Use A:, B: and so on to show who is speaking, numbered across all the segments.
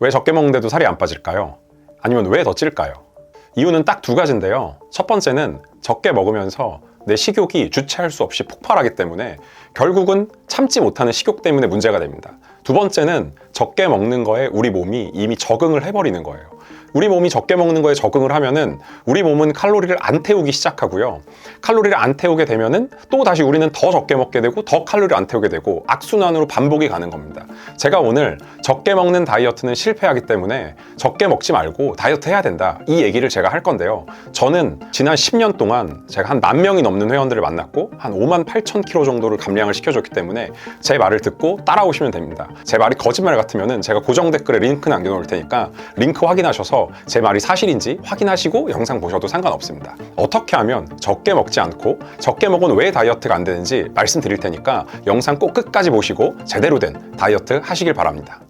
A: 왜 적게 먹는데도 살이 안 빠질까요? 아니면 왜 더 찔까요? 이유는 딱 두 가지인데요. 첫 번째는 적게 먹으면서 내 식욕이 주체할 수 없이 폭발하기 때문에 결국은 참지 못하는 식욕 때문에 문제가 됩니다. 두 번째는 적게 먹는 거에 우리 몸이 이미 적응을 해버리는 거예요. 우리 몸이 적게 먹는 거에 적응을 하면은 우리 몸은 칼로리를 안 태우기 시작하고요. 칼로리를 안 태우게 되면은 또 다시 우리는 더 적게 먹게 되고 더 칼로리를 안 태우게 되고 악순환으로 반복이 가는 겁니다. 제가 오늘 적게 먹는 다이어트는 실패하기 때문에 적게 먹지 말고 다이어트 해야 된다. 이 얘기를 제가 할 건데요. 저는 지난 10년 동안 제가 한 만 명이 넘는 회원들을 만났고 한 5만 8천 킬로 정도를 감량을 시켜줬기 때문에 제 말을 듣고 따라오시면 됩니다. 제 말이 거짓말 같으면은 제가 고정 댓글에 링크 남겨놓을 테니까 링크 확인하셔서 제 말이 사실인지 확인하시고 영상 보셔도 상관없습니다. 어떻게 하면 적게 먹지 않고 적게 먹은 왜 다이어트가 안 되는지 말씀드릴 테니까 영상 꼭 끝까지 보시고 제대로 된 다이어트 하시길 바랍니다.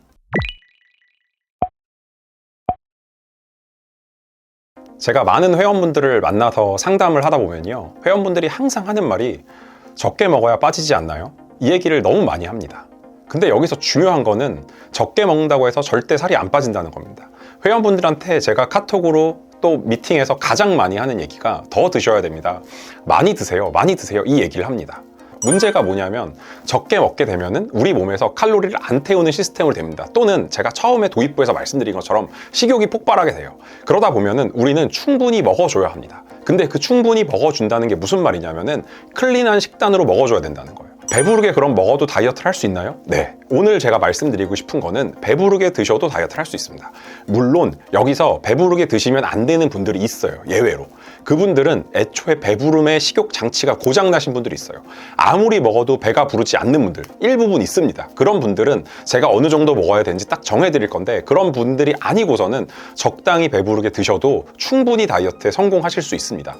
A: 제가 많은 회원분들을 만나서 상담을 하다 보면요. 회원분들이 항상 하는 말이 적게 먹어야 빠지지 않나요? 이 얘기를 너무 많이 합니다. 근데 여기서 중요한 거는 적게 먹는다고 해서 절대 살이 안 빠진다는 겁니다. 회원분들한테 제가 카톡으로 또 미팅에서 가장 많이 하는 얘기가 더 드셔야 됩니다. 많이 드세요. 많이 드세요. 이 얘기를 합니다. 문제가 뭐냐면 적게 먹게 되면은 우리 몸에서 칼로리를 안 태우는 시스템으로 됩니다. 또는 제가 처음에 도입부에서 말씀드린 것처럼 식욕이 폭발하게 돼요. 그러다 보면은 우리는 충분히 먹어줘야 합니다. 근데 그 충분히 먹어준다는 게 무슨 말이냐면은 클린한 식단으로 먹어줘야 된다는 거예요. 배부르게 그럼 먹어도 다이어트를 할 수 있나요? 네. 오늘 제가 말씀드리고 싶은 거는 배부르게 드셔도 다이어트를 할 수 있습니다. 물론 여기서 배부르게 드시면 안 되는 분들이 있어요. 예외로. 그분들은 애초에 배부름의 식욕 장치가 고장 나신 분들이 있어요. 아무리 먹어도 배가 부르지 않는 분들 일부분 있습니다. 그런 분들은 제가 어느 정도 먹어야 되는지 딱 정해 드릴 건데 그런 분들이 아니고서는 적당히 배부르게 드셔도 충분히 다이어트에 성공하실 수 있습니다.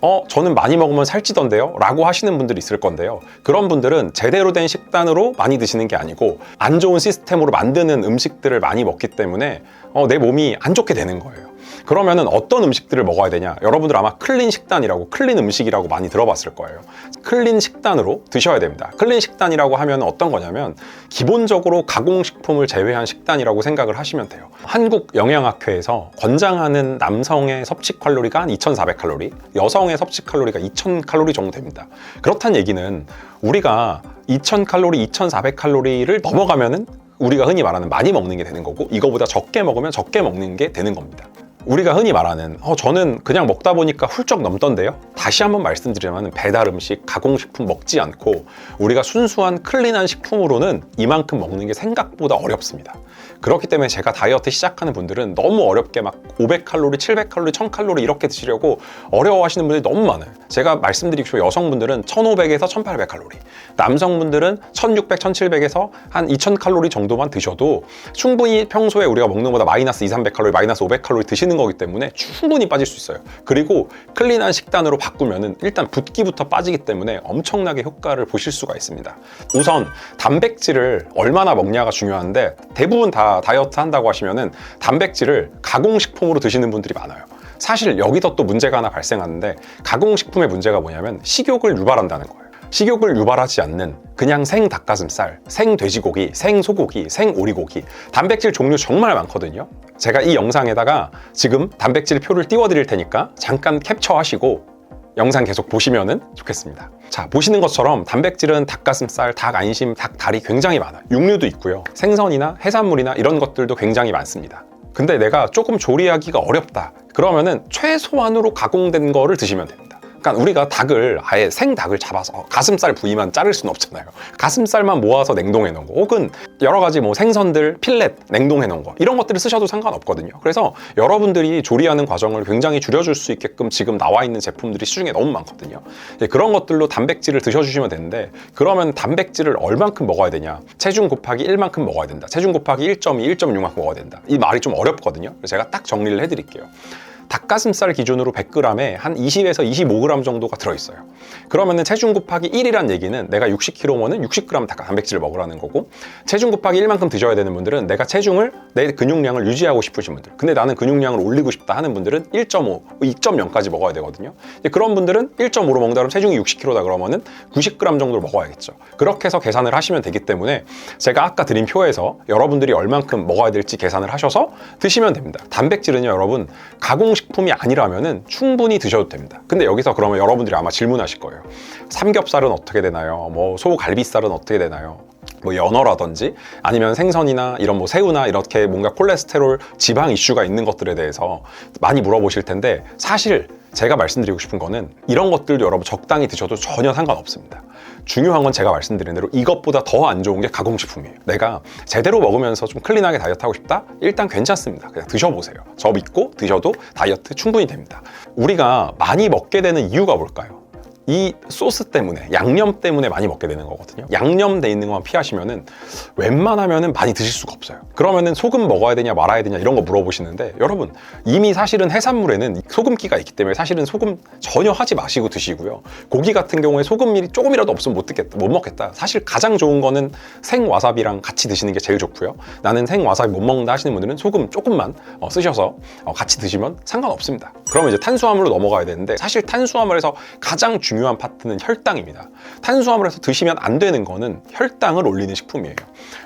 A: 어, 저는 많이 먹으면 살찌던데요? 라고 하시는 분들이 있을 건데요. 그런 분들은 제대로 된 식단으로 많이 드시는 게 아니고 안 좋은 시스템으로 만드는 음식들을 많이 먹기 때문에 어, 내 몸이 안 좋게 되는 거예요. 그러면은 어떤 음식들을 먹어야 되냐? 여러분들 아마 클린 식단이라고 클린 음식이라고 많이 들어봤을 거예요. 클린 식단으로 드셔야 됩니다. 클린 식단이라고 하면 어떤 거냐면 기본적으로 가공식품을 제외한 식단이라고 생각을 하시면 돼요. 한국 영양학회에서 권장하는 남성의 섭취 칼로리가 한 2,400칼로리, 여성의 섭취 칼로리가 2,000칼로리 정도 됩니다. 그렇다는 얘기는 우리가 2,000칼로리, 2,400칼로리를 넘어가면은 우리가 흔히 말하는 많이 먹는 게 되는 거고 이거보다 적게 먹으면 적게 먹는 게 되는 겁니다. 우리가 흔히 말하는 어, 저는 그냥 먹다 보니까 훌쩍 넘던데요? 다시 한번 말씀드리자면 배달 음식, 가공식품 먹지 않고 우리가 순수한 클린한 식품으로는 이만큼 먹는 게 생각보다 어렵습니다. 그렇기 때문에 제가 다이어트 시작하는 분들은 너무 어렵게 막 500칼로리, 700칼로리, 1000칼로리 이렇게 드시려고 어려워하시는 분들이 너무 많아요. 제가 말씀드리고 싶어요. 여성분들은 1500에서 1800칼로리, 남성분들은 1600, 1700에서 한 2000칼로리 정도만 드셔도 충분히 평소에 우리가 먹는 것보다 마이너스 2, 300칼로리, 마이너스 500칼로리 드시는 거기 때문에 충분히 빠질 수 있어요. 그리고 클린한 식단으로 바꾸면은 일단 붓기부터 빠지기 때문에 엄청나게 효과를 보실 수가 있습니다. 우선 단백질을 얼마나 먹냐가 중요한데 대부분 다 다이어트 한다고 하시면은 단백질을 가공식품으로 드시는 분들이 많아요. 사실 여기서 또 문제가 하나 발생하는데 가공식품의 문제가 뭐냐면 식욕을 유발한다는 거예요. 식욕을 유발하지 않는 그냥 생 닭가슴살, 생 돼지고기, 생 소고기, 생 오리고기 단백질 종류 정말 많거든요. 제가 이 영상에다가 지금 단백질 표를 띄워 드릴 테니까 잠깐 캡처하시고 영상 계속 보시면 좋겠습니다. 자, 보시는 것처럼 단백질은 닭가슴살, 닭 안심, 닭 다리 굉장히 많아요. 육류도 있고요. 생선이나 해산물이나 이런 것들도 굉장히 많습니다. 근데 내가 조금 조리하기가 어렵다. 그러면은 최소한으로 가공된 거를 드시면 됩니다. 그러니까 우리가 닭을 아예 생 닭을 잡아서 가슴살 부위만 자를 수는 없잖아요. 가슴살만 모아서 냉동해 놓은 거 혹은 여러 가지 뭐 생선들 필렛 냉동해 놓은 거 이런 것들을 쓰셔도 상관없거든요. 그래서 여러분들이 조리하는 과정을 굉장히 줄여줄 수 있게끔 지금 나와 있는 제품들이 시중에 너무 많거든요. 이제 그런 것들로 단백질을 드셔주시면 되는데 그러면 단백질을 얼만큼 먹어야 되냐? 체중 곱하기 1만큼 먹어야 된다. 체중 곱하기 1.2, 1.6만큼 먹어야 된다. 이 말이 좀 어렵거든요. 그래서 제가 딱 정리를 해드릴게요. 닭가슴살 기준으로 100g에 한 20에서 25g 정도가 들어있어요. 그러면은 체중 곱하기 1이란 얘기는 내가 60kg면은 60g 닭- 단백질을 먹으라는 거고 체중 곱하기 1만큼 드셔야 되는 분들은 내가 체중을 내 근육량을 유지하고 싶으신 분들 근데 나는 근육량을 올리고 싶다 하는 분들은 1.5, 2.0까지 먹어야 되거든요. 그런 분들은 1.5로 먹는다 그러면 체중이 60kg다 그러면은 90g 정도를 먹어야겠죠. 그렇게 해서 계산을 하시면 되기 때문에 제가 아까 드린 표에서 여러분들이 얼만큼 먹어야 될지 계산을 하셔서 드시면 됩니다. 단백질은요, 여러분 가공 식품이 아니라면은 충분히 드셔도 됩니다. 근데 여기서 그러면 여러분들이 아마 질문하실 거예요. 삼겹살은 어떻게 되나요? 뭐 소갈비살은 어떻게 되나요? 뭐 연어라든지 아니면 생선이나 이런 뭐 새우나 이렇게 뭔가 콜레스테롤 지방 이슈가 있는 것들에 대해서 많이 물어보실 텐데 사실 제가 말씀드리고 싶은 거는 이런 것들도 여러분 적당히 드셔도 전혀 상관없습니다. 중요한 건 제가 말씀드린 대로 이것보다 더 안 좋은 게 가공식품이에요. 내가 제대로 먹으면서 좀 클린하게 다이어트 하고 싶다? 일단 괜찮습니다. 그냥 드셔보세요. 저 믿고 드셔도 다이어트 충분히 됩니다. 우리가 많이 먹게 되는 이유가 뭘까요? 이 소스 때문에 양념 때문에 많이 먹게 되는 거거든요. 양념돼 있는 것만 피하시면은 웬만하면은 많이 드실 수가 없어요. 그러면은 소금 먹어야 되냐 말아야 되냐 이런 거 물어보시는데 여러분 이미 사실은 해산물에는 소금기가 있기 때문에 사실은 소금 전혀 하지 마시고 드시고요. 고기 같은 경우에 소금이 조금이라도 없으면 못 듣겠다 못 먹겠다. 사실 가장 좋은 거는 생 와사비랑 같이 드시는 게 제일 좋고요. 나는 생 와사비 못 먹는다 하시는 분들은 소금 조금만 어, 쓰셔서 어, 같이 드시면 상관없습니다 그러면 이제 탄수화물로 넘어가야 되는데 사실 탄수화물에서 가장 중요한 파트는 혈당입니다. 탄수화물에서 드시면 안 되는 거는 혈당을 올리는 식품이에요.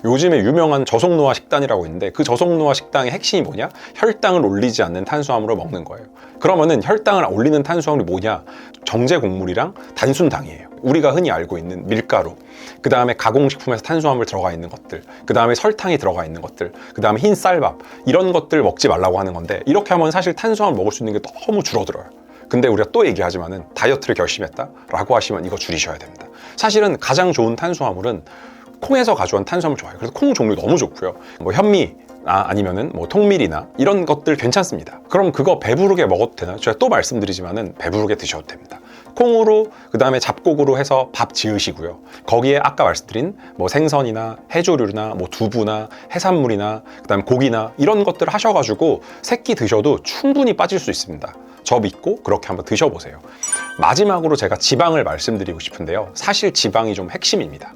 A: 요즘에 유명한 저속노화 식단이라고 있는데 그 저속노화 식당의 핵심이 뭐냐? 혈당을 올리지 않는 탄수화물을 먹는 거예요. 그러면은 혈당을 올리는 탄수화물이 뭐냐? 정제 곡물이랑 단순당이에요. 우리가 흔히 알고 있는 밀가루, 그 다음에 가공식품에서 탄수화물 들어가 있는 것들, 그 다음에 설탕이 들어가 있는 것들, 그 다음에 흰 쌀밥 이런 것들 먹지 말라고 하는 건데 이렇게 하면 사실 탄수화물 먹을 수 있는 게 너무 줄어들어요. 근데 우리가 또 얘기하지만은 다이어트를 결심했다라고 하시면 이거 줄이셔야 됩니다. 사실은 가장 좋은 탄수화물은 콩에서 가져온 탄수화물 좋아요. 그래서 콩 종류 너무 좋고요. 뭐 현미 아, 아니면은 뭐 통밀이나 이런 것들 괜찮습니다. 그럼 그거 배부르게 먹어도 되나요? 제가 또 말씀드리지만은 배부르게 드셔도 됩니다. 콩으로 그 다음에 잡곡으로 해서 밥 지으시고요. 거기에 아까 말씀드린 뭐 생선이나 해조류나 뭐 두부나 해산물이나 그 다음에 고기나 이런 것들 하셔가지고 새끼 드셔도 충분히 빠질 수 있습니다. 저 믿고 그렇게 한번 드셔보세요. 마지막으로 제가 지방을 말씀드리고 싶은데요. 사실 지방이 좀 핵심입니다.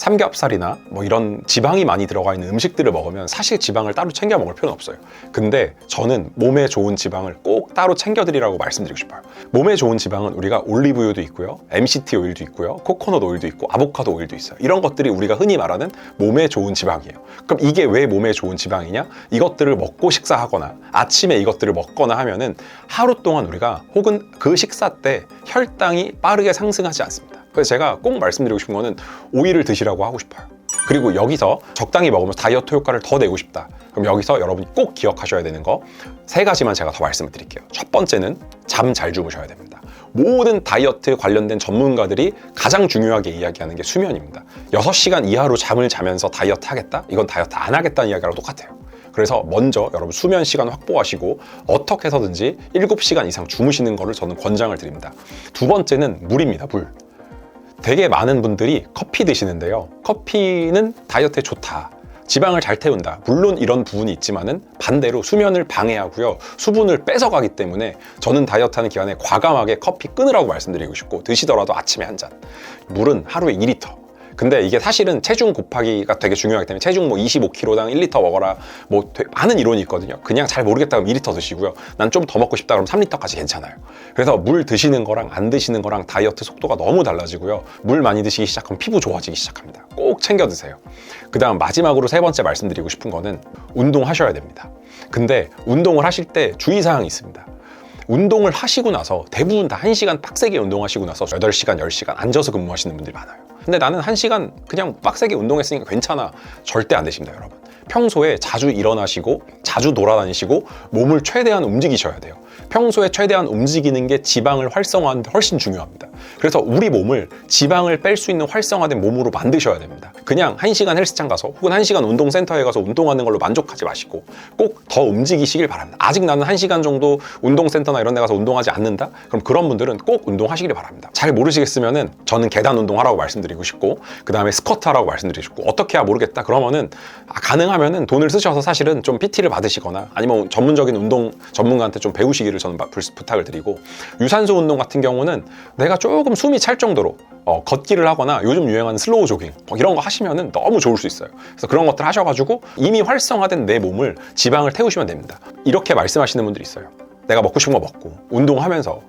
A: 삼겹살이나 뭐 이런 지방이 많이 들어가 있는 음식들을 먹으면 사실 지방을 따로 챙겨 먹을 필요는 없어요. 근데 저는 몸에 좋은 지방을 꼭 따로 챙겨드리라고 말씀드리고 싶어요. 몸에 좋은 지방은 우리가 올리브유도 있고요, MCT 오일도 있고요, 코코넛 오일도 있고 아보카도 오일도 있어요. 이런 것들이 우리가 흔히 말하는 몸에 좋은 지방이에요. 그럼 이게 왜 몸에 좋은 지방이냐? 이것들을 먹고 식사하거나 아침에 이것들을 먹거나 하면은 하루 동안 우리가 혹은 그 식사 때 혈당이 빠르게 상승하지 않습니다. 그래서 제가 꼭 말씀드리고 싶은 거는 오이를 드시라고 하고 싶어요. 그리고 여기서 적당히 먹으면서 다이어트 효과를 더 내고 싶다. 그럼 여기서 여러분이 꼭 기억하셔야 되는 거 세 가지만 제가 더 말씀을 드릴게요. 첫 번째는 잠 잘 주무셔야 됩니다. 모든 다이어트 관련된 전문가들이 가장 중요하게 이야기하는 게 수면입니다. 6시간 이하로 잠을 자면서 다이어트 하겠다? 이건 다이어트 안 하겠다는 이야기랑 똑같아요. 그래서 먼저 여러분 수면 시간 확보하시고 어떻게 해서든지 7시간 이상 주무시는 거를 저는 권장을 드립니다. 두 번째는 물입니다, 물. 되게 많은 분들이 커피 드시는데요. 커피는 다이어트에 좋다. 지방을 잘 태운다. 물론 이런 부분이 있지만은 반대로 수면을 방해하고요. 수분을 뺏어가기 때문에 저는 다이어트 하는 기간에 과감하게 커피 끊으라고 말씀드리고 싶고 드시더라도 아침에 한 잔. 물은 하루에 2리터. 근데 이게 사실은 체중 곱하기가 되게 중요하기 때문에 체중 뭐 25kg당 1리터 먹어라 뭐 되- 많은 이론이 있거든요. 그냥 잘 모르겠다 그럼 2리터 드시고요. 난 좀 더 먹고 싶다 그럼 3리터까지 괜찮아요. 그래서 물 드시는 거랑 안 드시는 거랑 다이어트 속도가 너무 달라지고요. 물 많이 드시기 시작하면 피부 좋아지기 시작합니다. 꼭 챙겨 드세요. 그다음 마지막으로 세 번째 말씀드리고 싶은 거는 운동하셔야 됩니다. 근데 운동을 하실 때 주의사항이 있습니다. 운동을 하시고 나서 대부분 다 1시간 빡세게 운동하시고 나서 8시간, 10시간 앉아서 근무하시는 분들이 많아요. 근데 나는 1시간 그냥 빡세게 운동했으니까 괜찮아. 절대 안 되십니다, 여러분. 평소에 자주 일어나시고 자주 돌아다니시고 몸을 최대한 움직이셔야 돼요. 평소에 최대한 움직이는 게 지방을 활성화하는 데 훨씬 중요합니다. 그래서 우리 몸을 지방을 뺄 수 있는 활성화된 몸으로 만드셔야 됩니다. 그냥 1시간 헬스장 가서 혹은 1시간 운동센터에 가서 운동하는 걸로 만족하지 마시고 꼭 더 움직이시길 바랍니다. 아직 나는 1시간 정도 운동센터나 이런 데 가서 운동하지 않는다? 그럼 그런 분들은 꼭 운동하시길 바랍니다. 잘 모르시겠으면은 저는 계단 운동하라고 말씀드리고 싶고 그 다음에 스쿼트 하라고 말씀드리고 싶고 어떻게 해야 모르겠다 그러면은 아, 가능하면 그렇다면은 돈을 쓰셔서 사실은 좀 PT를 받으시거나 아니면 전문적인 운동 전문가한테 좀 배우시 기를 저는 부탁을 드리고 유산소 운동 같은 경우는 내가 조금 숨이 찰 정도로 어, 걷기를 하거나 요즘 유행하는 슬로우 조깅 뭐 이런 거 하시면은 너무 좋을 수 있어요. 그래서 그런 것들 하셔가지고 이미 활성화된 내 몸을 지방을 태우시면 됩니다. 이렇게 말씀하시는 분들이 있어요. 내가 먹고 싶은 거 먹고 운동하면서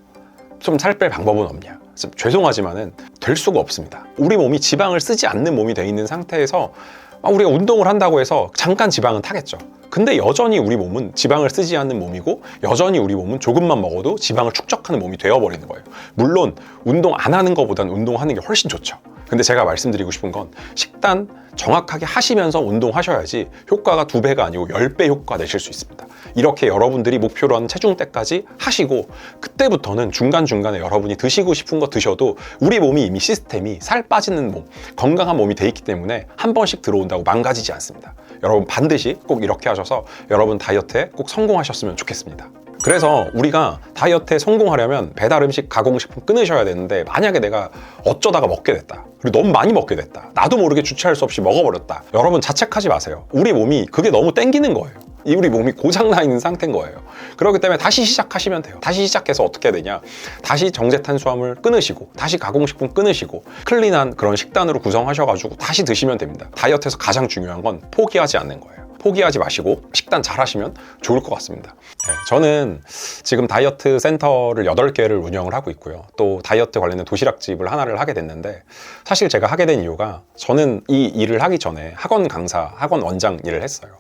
A: 좀 살 뺄 방법은 없냐? 좀 죄송하지만은 될 수가 없습니다. 우리 몸이 지방을 쓰지 않는 몸이 돼 있는 상태에서 아, 우리가 운동을 한다고 해서 잠깐 지방은 타겠죠. 근데 여전히 우리 몸은 지방을 쓰지 않는 몸이고 여전히 우리 몸은 조금만 먹어도 지방을 축적하는 몸이 되어버리는 거예요. 물론 운동 안 하는 것보단 운동하는 게 훨씬 좋죠. 근데 제가 말씀드리고 싶은 건 식단 정확하게 하시면서 운동하셔야지 효과가 두 배가 아니고 열 배 효과 내실 수 있습니다. 이렇게 여러분들이 목표로 하는 체중 때까지 하시고 그때부터는 중간중간에 여러분이 드시고 싶은 거 드셔도 우리 몸이 이미 시스템이 살 빠지는 몸, 건강한 몸이 돼 있기 때문에 한 번씩 들어온다고 망가지지 않습니다. 여러분 반드시 꼭 이렇게 하셔서 여러분 다이어트에 꼭 성공하셨으면 좋겠습니다. 그래서 우리가 다이어트에 성공하려면 배달 음식 가공식품 끊으셔야 되는데 만약에 내가 어쩌다가 먹게 됐다. 그리고 너무 많이 먹게 됐다. 나도 모르게 주체할 수 없이 먹어버렸다. 여러분 자책하지 마세요. 우리 몸이 그게 너무 땡기는 거예요. 이 우리 몸이 고장나 있는 상태인 거예요. 그렇기 때문에 다시 시작하시면 돼요. 다시 시작해서 어떻게 해야 되냐? 다시 정제탄수화물 끊으시고 다시 가공식품 끊으시고 클린한 그런 식단으로 구성하셔가지고 다시 드시면 됩니다. 다이어트에서 가장 중요한 건 포기하지 않는 거예요 포기하지 마시고 식단 잘 하시면 좋을 것 같습니다. 네, 저는 지금 다이어트 센터를 8개를 운영을 하고 있고요. 또 다이어트 관련된 도시락집을 하나를 하게 됐는데 사실 제가 하게 된 이유가 저는 이 일을 하기 전에 학원 강사, 학원 원장 일을 했어요.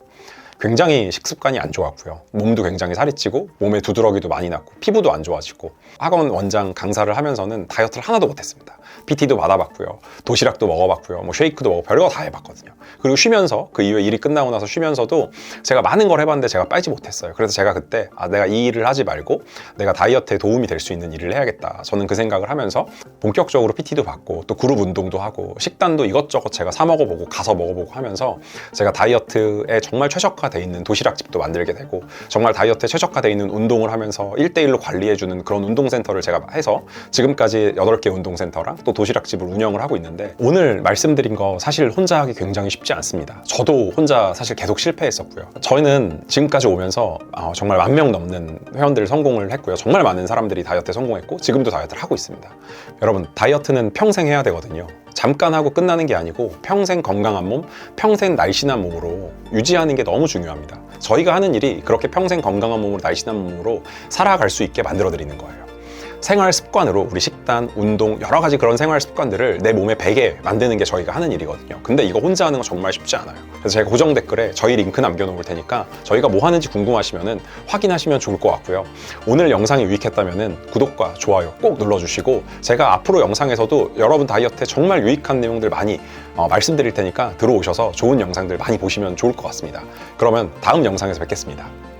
A: 굉장히 식습관이 안 좋았고요. 몸도 굉장히 살이 찌고 몸에 두드러기도 많이 났고 피부도 안 좋아지고 학원 원장 강사를 하면서는 다이어트를 하나도 못했습니다. PT도 받아봤고요. 도시락도 먹어봤고요. 뭐 쉐이크도 먹어 별거 다 해봤거든요. 그리고 쉬면서 그 이후에 일이 끝나고 나서 쉬면서도 제가 많은 걸 해봤는데 제가 빠지 못했어요. 그래서 제가 그때 아 내가 이 일을 하지 말고 내가 다이어트에 도움이 될 수 있는 일을 해야겠다. 저는 그 생각을 하면서 본격적으로 PT도 받고 또 그룹 운동도 하고 식단도 이것저것 제가 사 먹어보고 가서 먹어보고 하면서 제가 다이어트에 정말 최적화 돼 있는 도시락집도 만들게 되고 정말 다이어트에 최적화돼 있는 운동을 하면서 1대1로 관리해주는 그런 운동센터를 제가 해서 지금까지 8개 운동센터랑 또 도시락집을 운영을 하고 있는데 오늘 말씀드린 거 사실 혼자 하기 굉장히 쉽지 않습니다. 저도 혼자 사실 계속 실패했었고요. 저희는 지금까지 오면서 어, 정말 만 명 넘는 회원들 성공을 했고요. 정말 많은 사람들이 다이어트에 성공했고 지금도 다이어트를 하고 있습니다. 여러분 다이어트는 평생 해야 되거든요. 잠깐 하고 끝나는 게 아니고 평생 건강한 몸, 평생 날씬한 몸으로 유지하는 게 너무 중요합니다. 저희가 하는 일이 그렇게 평생 건강한 몸으로 날씬한 몸으로 살아갈 수 있게 만들어 드리는 거예요. 생활 습관으로 우리 식단, 운동 여러 가지 그런 생활 습관들을 내 몸에 배게 만드는 게 저희가 하는 일이거든요. 근데 이거 혼자 하는 거 정말 쉽지 않아요. 그래서 제가 고정 댓글에 저희 링크 남겨놓을 테니까 저희가 뭐 하는지 궁금하시면은 확인하시면 좋을 것 같고요. 오늘 영상이 유익했다면은 구독과 좋아요 꼭 눌러주시고 제가 앞으로 영상에서도 여러분 다이어트에 정말 유익한 내용들 많이 어, 말씀드릴 테니까 들어오셔서 좋은 영상들 많이 보시면 좋을 것 같습니다. 그러면 다음 영상에서 뵙겠습니다.